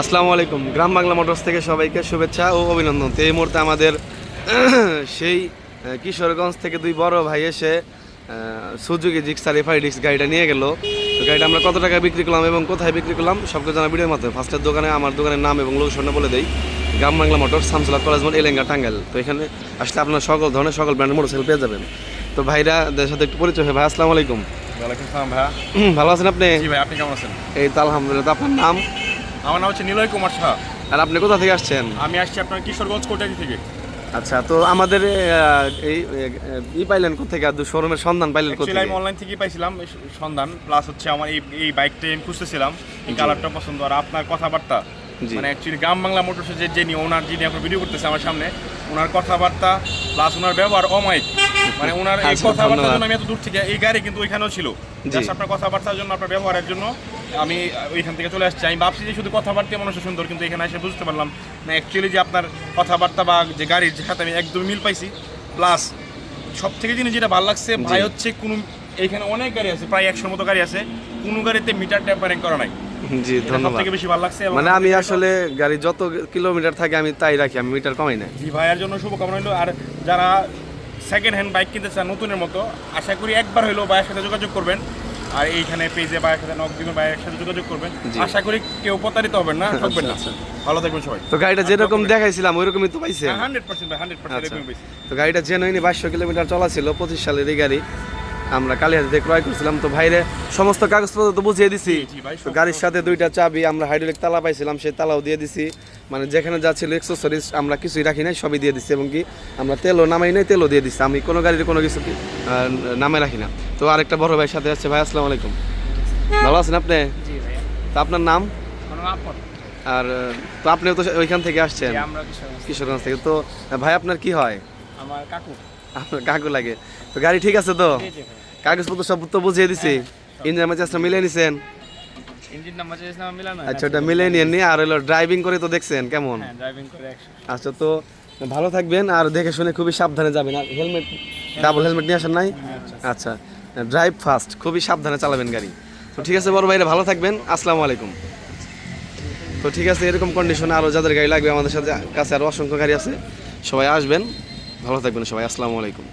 আসসালামু আলাইকুম। গ্রাম বাংলা মোটরস থেকে সবাইকে শুভেচ্ছা ও অভিনন্দন। তো এই মুহূর্তে আমাদের সেই কিশোরগঞ্জ থেকে দুই বড় ভাই এসে সুজুকি জিক্সার এফআই ডিক্স গাড়িটা নিয়ে গেল। তো গাড়িটা আমরা কত টাকা বিক্রি করলাম এবং কোথায় বিক্রি করলাম সবকে জানা ভিডিওর মাধ্যমে। ফার্স্টের দোকানে আমার দোকানের নাম এবং লোকেশনটা বলে দেই। গ্রাম বাংলা মোটর শামসুল্লাহ কলেজ মোড় এলেঙ্গা টাঙ্গাইল। তো এখানে আসলে আপনার সকল ধরনের সকল ব্র্যান্ডের মোটরসাইকেল পেয়ে যাবেন। তো ভাইরা দের সাথে একটু পরিচয় হয় ভাই আসসালামু আলাইকুম। ভালো আছেন আপনি? ভাই আপনি কেমন আছেন? এই তো আলহামদুলিল্লাহ আপনার নাম? আমার নাম হচ্ছে নিলয় কুমার শাহ আর আপনি কোথা থেকে আসছেন? আমি আসছি আপনার কিশোরগঞ্জ কোটারি থেকে। আচ্ছা তো আমাদের এই ই পাইলেন কোথেকে? শোরুমের সন্ধান পাইলেন অ্যাকচুয়ালি আমি অনলাইন থেকেই পাইছিলাম সন্ধান প্লাস হচ্ছে আমার এই এই বাইকটা আমি খুঁজতেছিলাম এই কালারটা পছন্দ আর আপনার কথাবার্তা। মানে অ্যাকচুয়ালি গ্রাম বাংলা মোটরসের যে যিনি ওনার যিনি আপনার ভিডিও করতেছে আমার সামনে ওনার কথাবার্তা প্লাস ওনার ব্যবহার অমায়িক। মানে ওনার এই আচ্ছা, কথাবার্তার জন্য আমি এত দূর থেকে এই গাড়ি কিন্তু ওইখানেও ছিল। আপনার কথাবার্তার জন্য আপনার ব্যবহারের জন্য আমি ওইখান থেকে চলে আসছি। আমি ভাবছি যে শুধু কথাবার্তা মানুষের সুন্দর কিন্তু এখানে এসে বুঝতে পারলাম না অ্যাকচুয়ালি যে আপনার কথাবার্তা বা যে গাড়ির যে সাথে আমি একদম মিল পাইছি। প্লাস সব থেকে জিনিস যেটা ভালো লাগছে ভাই হচ্ছে কোনো এখানে অনেক গাড়ি আছে প্রায় একশোর মতো গাড়ি আছে। কোনো গাড়িতে মিটার ট্যাম্পারিং করা নাই। জি ধন্যবাদ। থেকে বেশি ভালো লাগছে মানে আমি আসলে গাড়ি যত কিলোমিটার থাকে আমি তাই রাখি আমি মিটার কমাই না জি ভাইয়ের জন্য শুভকামনা হলো আর যারা সেকেন্ড হ্যান্ড বাইক কিনতে চান নতুনের মতো আশা করি একবার হলেও ভাইয়ের সাথে যোগাযোগ করবেন। আর এইখানে পেজে ভাইয়ের সাথে নক দিবেন ভাইয়ের সাথে যোগাযোগ করবেন। আশা করি কেউ প্রতারিত হবেন না ঠকবেন না। আচ্ছা, ভালো থাকবেন সবাই। তো গাড়িটা যেরকম দেখাইছিলাম ওই রকমই তো পাইছে? হান্ড্রেড পার্সেন্ট ভাই হান্ড্রেড পার্সেন্ট আচ্ছা। এরকম বেশি তো গাড়িটা জেনুইনি বাইশশো কিলোমিটার চলা ছিল পঁচিশ সালের এই গাড়ি আমরা কালিয়াতে থেকে ক্রয় করছিলাম। তো ভাইরে সমস্ত কাগজপত্র তো বুঝিয়ে দিছি। তো গাড়ির সাথে দুইটা চাবি আমরা হাইড্রোলিক তালা পাইছিলাম সেই তালাও দিয়ে দিছি। মানে যেখানে যা ছিল এক্সেসরিজ আমরা কিছুই রাখি নাই সবই দিয়ে দিছি। এবং কি আমরা তেলও নামাই নাই তেলও দিয়ে দিছি। আমি কোনো গাড়ির কোনো কিছু নামে রাখি না। তো আরেকটা বড় ভাইয়ের সাথে আছে ভাই আসসালামু আলাইকুম। ভালো আছেন আপনি? তো আপনার নাম? আর তো আপনিও তো ওইখান থেকে আসছেন। কিশোরগঞ্জ থেকে। তো ভাই আপনার কি হয়? আমার কাকু। আপনার কাকু লাগে। তো গাড়ি ঠিক আছে তো? কাগজপত্র সব তো বুঝিয়ে দিছি। ইঞ্জিন ম্যাচটা মিলিয়ে নিছেন। নাম্বার মিলানো আচ্ছা ওটা মিলিয়ে নিয়ে নিয়ে আর হলো ড্রাইভিং করে তো দেখছেন কেমন? হ্যাঁ আচ্ছা তো ভালো থাকবেন। আর দেখে শুনে খুবই সাবধানে যাবেন। আর হেলমেট ডাবল হেলমেট নিয়ে আসেন নাই? আচ্ছা। ড্রাইভ ফাস্ট খুবই সাবধানে চালাবেন গাড়ি। তো ঠিক আছে বড় ভাইরা, ভালো থাকবেন, আসসালামু আলাইকুম। তো ঠিক আছে, এরকম কন্ডিশনে আরও যাদের গাড়ি লাগবে আমাদের সাথে, কাছে আরও অসংখ্য গাড়ি আছে, সবাই আসবেন, ভালো থাকবেন সবাই, আসসালামু আলাইকুম।